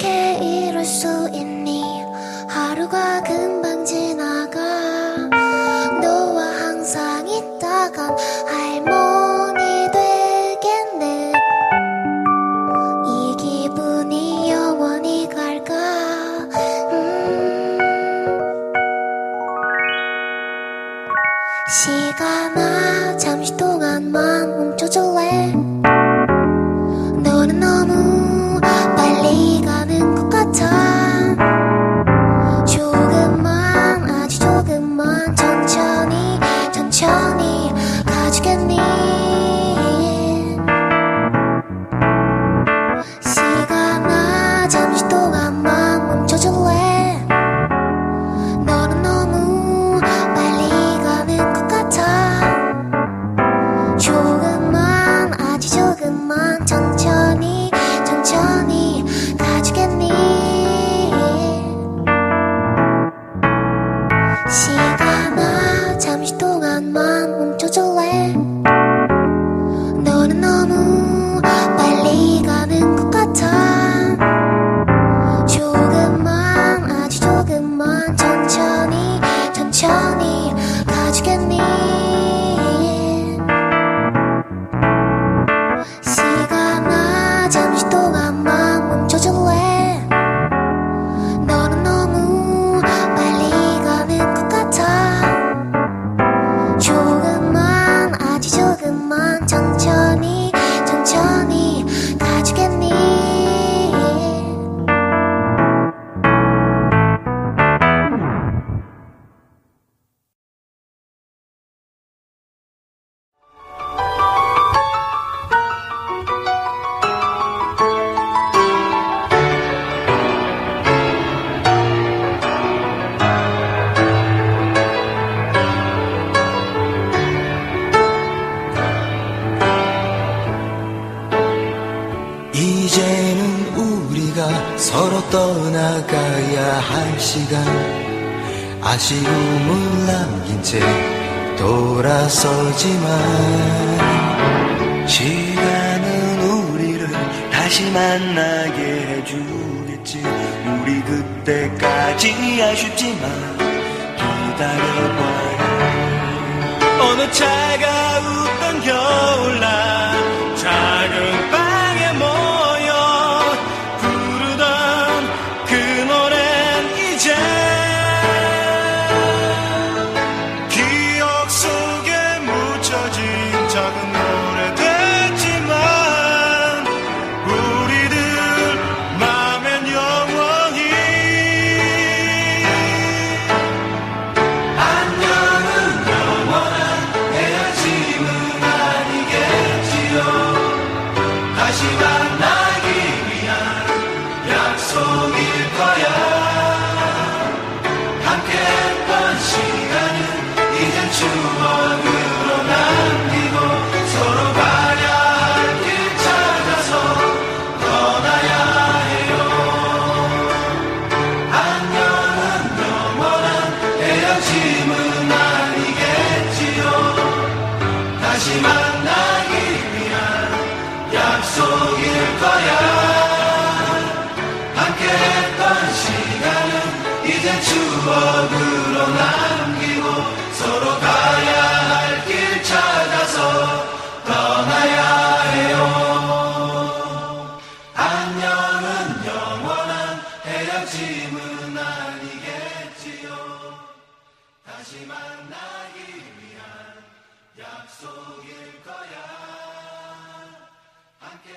어떻게 이럴 수 있니? 하루가 금방 지나가. 너와 항상 있다간 할머니 되겠네. 이 기분이 영원히 갈까? 음. 시간아 잠시 동안만 멈춰줄래? semana. 이제는 우리가 서로 떠나가야 할 시간. 아쉬움을 남긴 채 돌아서지만 시간은 우리를 다시 만나게 해주겠지. 우리 그때까지 아쉽지만 기다려 추억으로 남기고 서로 가야 할 길 찾아서 떠나야 해요. 안녕은 영원한 헤어짐은 아니겠지요. 다시 만나기 위한 약속일 거야. 함께